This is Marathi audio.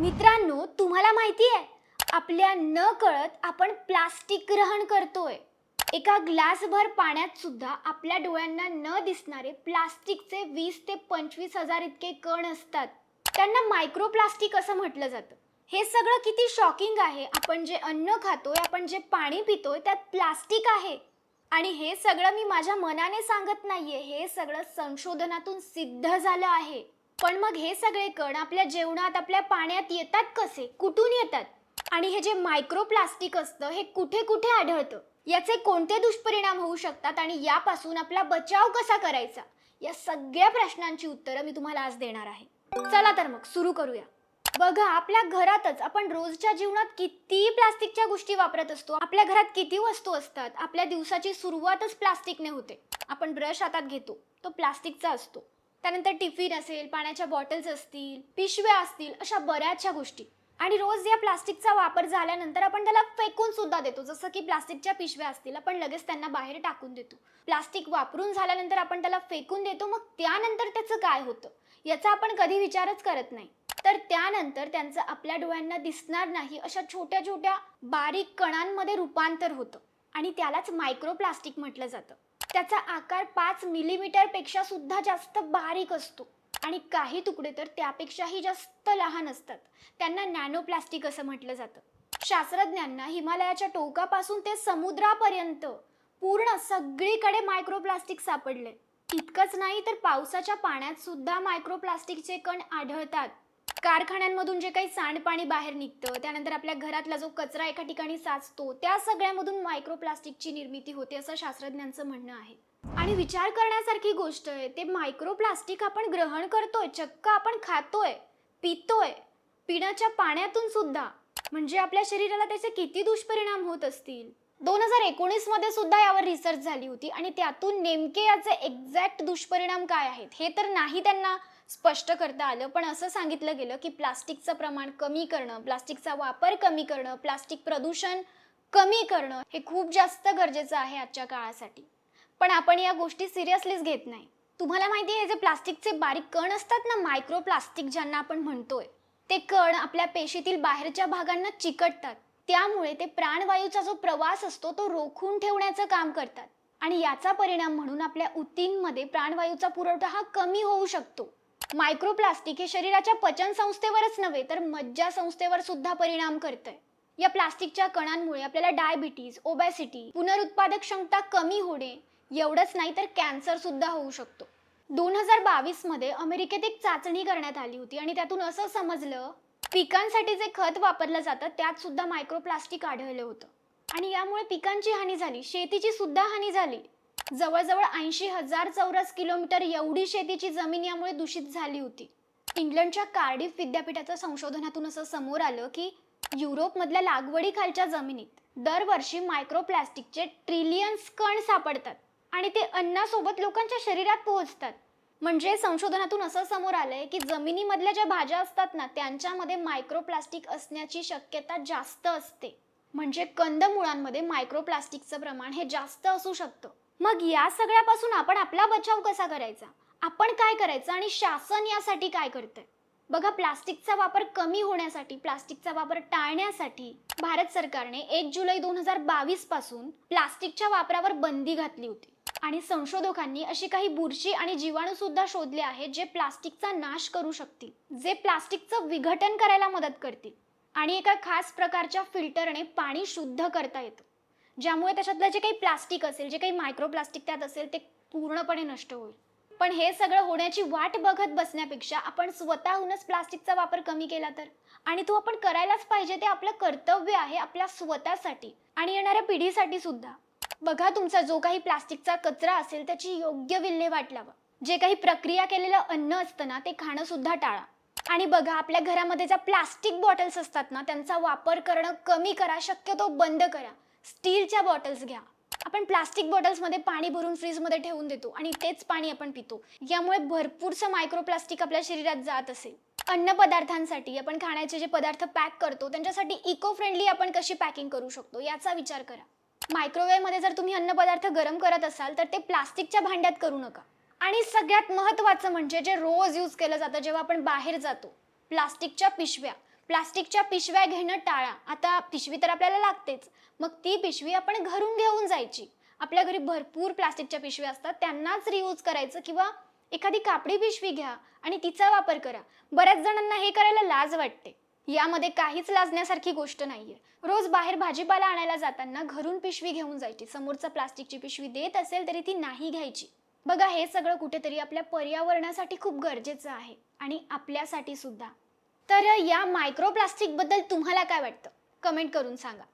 मित्रांनो तुम्हाला माहिती आहे आपल्या न कळत आपण प्लास्टिक ग्रहण करतोय. एका ग्लासभर पाण्यात सुद्धा आपल्या डोळ्यांना न दिसणारे प्लास्टिकचे वीस ते पंचवीस हजार इतके कण असतात. त्यांना मायक्रोप्लास्टिक असं म्हटलं जातं. हे सगळं किती शॉकिंग आहे. आपण जे अन्न खातोय आपण जे पाणी पितोय त्यात प्लास्टिक आहे. आणि हे सगळं मी माझ्या मनाने सांगत नाहीये. हे सगळं संशोधनातून सिद्ध झालं आहे. पण मग हे सगळे कण आपल्या जेवणात आपल्या पाण्यात येतात कसे? कुठून येतात? आणि हे जे मायक्रो प्लास्टिक असतं हे कुठे कुठे आढळतं? याचे कोणते दुष्परिणाम होऊ शकतात आणि यापासून आपला बचाव कसा करायचा? या सगळ्या प्रश्नांची उत्तरं मी तुम्हाला आज देणार आहे. चला तर मग सुरू करूया. बघा आपल्या घरातच आपण रोजच्या जीवनात किती प्लास्टिकच्या गोष्टी वापरत असतो. आपल्या घरात किती वस्तू असतात. आपल्या दिवसाची सुरुवातच प्लास्टिकने होते. आपण ब्रश हातात घेतो. तो प्लास्टिकचा असतो. त्यानंतर टिफिन असेल पाण्याच्या बॉटल्स असतील पिशव्या असतील अशा बऱ्याचशा गोष्टी. आणि रोज या प्लास्टिकचा वापर झाल्यानंतर आपण त्याला फेकून सुद्धा देतो. जसं की प्लास्टिकच्या पिशव्या असतील आपण लगेच त्यांना बाहेर टाकून देतो. प्लास्टिक वापरून झाल्यानंतर आपण त्याला फेकून देतो. मग त्यानंतर त्याचं काय होतं? याचा आपण कधी विचारच करत नाही. तर त्यानंतर त्यांचं आपल्या डोळ्यांना दिसणार नाही अशा छोट्या छोट्या बारीक कणांमध्ये रूपांतर होतं. आणि त्यालाच मायक्रोप्लास्टिक म्हटलं जातं. त्याचा आकार पाच मिलीमीटरपेक्षा सुद्धा जास्त बारीक असतो. आणि काही तुकडे तर त्यापेक्षाही जास्त लहान असतात. त्यांना नॅनोप्लास्टिक असं म्हटलं जातं. शास्त्रज्ञांना हिमालयाच्या टोकापासून ते समुद्रापर्यंत पूर्ण सगळीकडे मायक्रोप्लास्टिक सापडले. इतकंच नाही तर पावसाच्या पाण्यात सुद्धा मायक्रोप्लास्टिकचे कण आढळतात. कारखान्यांमधून जे काही सांडपाणी बाहेर निघतं त्यानंतर आपल्या घरातला जो कचरा एका ठिकाणी साचतो त्या सगळ्यामधून मायक्रोप्लास्टिकची निर्मिती होते असं शास्त्रज्ञांचं म्हणणं आहे. आणि विचार करण्यासारखी गोष्ट आहे ते मायक्रोप्लास्टिक आपण ग्रहण करतोय चक्क आपण खातोय पितोय पिण्याच्या पाण्यातून सुद्धा म्हणजे आपल्या शरीराला त्याचे किती दुष्परिणाम होत असतील? दोन हजार एकोणीसमध्ये सुद्धा यावर रिसर्च झाली होती आणि त्यातून नेमके याचे एक्झॅक्ट दुष्परिणाम काय आहेत हे तर नाही त्यांना स्पष्ट करता आलं. पण असं सांगितलं गेलं की प्लास्टिकचं प्रमाण कमी करणं प्लास्टिकचा वापर कमी करणं प्लास्टिक प्रदूषण कमी करणं हे खूप जास्त गरजेचं आहे आजच्या काळासाठी. पण आपण या गोष्टी सिरियसलीच घेत नाही. तुम्हाला माहिती आहे जे प्लास्टिकचे बारीक कण असतात ना मायक्रो प्लास्टिक ज्यांना आपण म्हणतोय ते कण आपल्या पेशीतील बाहेरच्या भागांना चिकटतात. त्यामुळे ते प्राणवायूचा जो प्रवास असतो तो रोखून ठेवण्याचं काम करतात. आणि याचा परिणाम म्हणून आपल्या ऊतींमध्ये प्राणवायूचा पुरवठा हा कमी होऊ शकतो. मायक्रोप्लास्टिक हे शरीराच्या पचन संस्थेवरच नव्हे तर मज्जा संस्थेवर सुद्धा परिणाम करतंय. या प्लास्टिकच्या कणांमुळे आपल्याला डायबिटीज ओबॅसिटी पुनरुत्पादक क्षमता कमी होणे एवढंच नाही तर कॅन्सर सुद्धा होऊ शकतो. दोन हजार बावीसमध्ये अमेरिकेत एक चाचणी करण्यात आली होती आणि त्यातून असं समजलं पिकांसाठी जे खत वापरलं जातं त्यात सुद्धा मायक्रोप्लास्टिक आढळलं होतं. आणि यामुळे पिकांची हानी झाली शेतीची सुद्धा हानी झाली. जवळजवळ ऐंशी हजार चौरस किलोमीटर एवढी शेतीची जमीन यामुळे दूषित झाली होती. इंग्लंडच्या कार्डिफ विद्यापीठाच्या संशोधनातून असं समोर आलं की युरोपमधल्या लागवडीखालच्या जमिनीत दरवर्षी मायक्रोप्लास्टिकचे ट्रिलियन्स कण सापडतात आणि ते अन्नासोबत लोकांच्या शरीरात पोहोचतात. म्हणजे संशोधनातून असं समोर आलंय की जमिनीमधल्या ज्या भाज्या असतात ना त्यांच्यामध्ये मायक्रोप्लास्टिक असण्याची शक्यता जास्त असते. म्हणजे कंदमुळांमध्ये मायक्रोप्लास्टिकचं प्रमाण हे जास्त असू शकतं. मग या सगळ्यापासून आपण आपला बचाव कसा करायचा? आपण काय करायचं आणि शासन यासाठी काय करतंय? बघा प्लास्टिकचा वापर कमी होण्यासाठी प्लास्टिकचा वापर टाळण्यासाठी भारत सरकारने एक जुलै दोन हजार बावीसपासून प्लास्टिकच्या वापरावर बंदी घातली होती. आणि संशोधकांनी अशी काही बुरशी आणि जीवाणू सुद्धा शोधले आहेत जे प्लास्टिकचा नाश करू शकतील जे प्लास्टिकचं विघटन करायला मदत करतील. आणि एका खास प्रकारच्या फिल्टरने पाणी शुद्ध करता येतं. ज्यामुळे त्याच्यातलं जे काही प्लास्टिक असेल जे काही मायक्रो प्लास्टिक त्यात असेल ते पूर्णपणे नष्ट होईल. पण हे सगळं होण्याची वाट बघत बसण्यापेक्षा आपण स्वतःहूनच प्लास्टिकचा वापर कमी केला तर? आणि तो आपण करायलाच पाहिजे ते आपलं कर्तव्य आहे आपल्या स्वतःसाठी आणि येणाऱ्या पिढीसाठी सुद्धा. बघा तुमचा जो काही प्लास्टिकचा कचरा असेल त्याची योग्य विल्हेवाट लावा जे काही प्रक्रिया केलेलं अन्न असतं ना ते खाणं सुद्धा टाळा. आणि बघा आपल्या घरामध्ये ज्या प्लास्टिक बॉटल्स असतात ना त्यांचा वापर करणं कमी करा शक्यतो बंद करा. स्टीलच्या बॉटल्स घ्या. आपण प्लास्टिक बॉटल्समध्ये पाणी भरून फ्रीजमध्ये ठेवून देतो आणि तेच पाणी आपण पितो. यामुळे भरपूरसं मायक्रोप्लास्टिक आपल्या शरीरात जात असेल. अन्न पदार्थांसाठी आपण खाण्याचे जे पदार्थ पॅक करतो त्यांच्यासाठी इको फ्रेंडली आपण कशी पॅकिंग करू शकतो याचा विचार करा. मायक्रोवेव्हमध्ये जर तुम्ही अन्नपदार्थ गरम करत असाल तर ते प्लास्टिकच्या भांड्यात करू नका. आणि सगळ्यात महत्त्वाचं म्हणजे जे रोज यूज केलं जातं जेव्हा आपण बाहेर जातो प्लास्टिकच्या पिशव्या. प्लास्टिकच्या पिशव्या घेणं टाळा. आता पिशवी तर आपल्याला लागतेच. मग ती पिशवी आपण घरून घेऊन जायची. आपल्या घरी भरपूर प्लास्टिकच्या पिशव्या असतात. त्यांनाच रियूज करायचं किंवा एखादी कापडी पिशवी घ्या आणि तिचा वापर करा. बऱ्याच जणांना हे करायला लाज वाटते. यामध्ये काहीच लाजण्यासारखी गोष्ट नाहीये. रोज बाहेर भाजीपाला आणायला जाताना घरून पिशवी घेऊन जायची. समोरचा प्लास्टिकची पिशवी देत असेल तरी ती नाही घ्यायची. बघा हे सगळं कुठेतरी आपल्या पर्यावरणासाठी खूप गरजेचं आहे. आणि आपल्यासाठी सुद्धा. तर या मायक्रोप्लास्टिकबद्दल तुम्हाला काय वाटतं? कमेंट करून सांगा.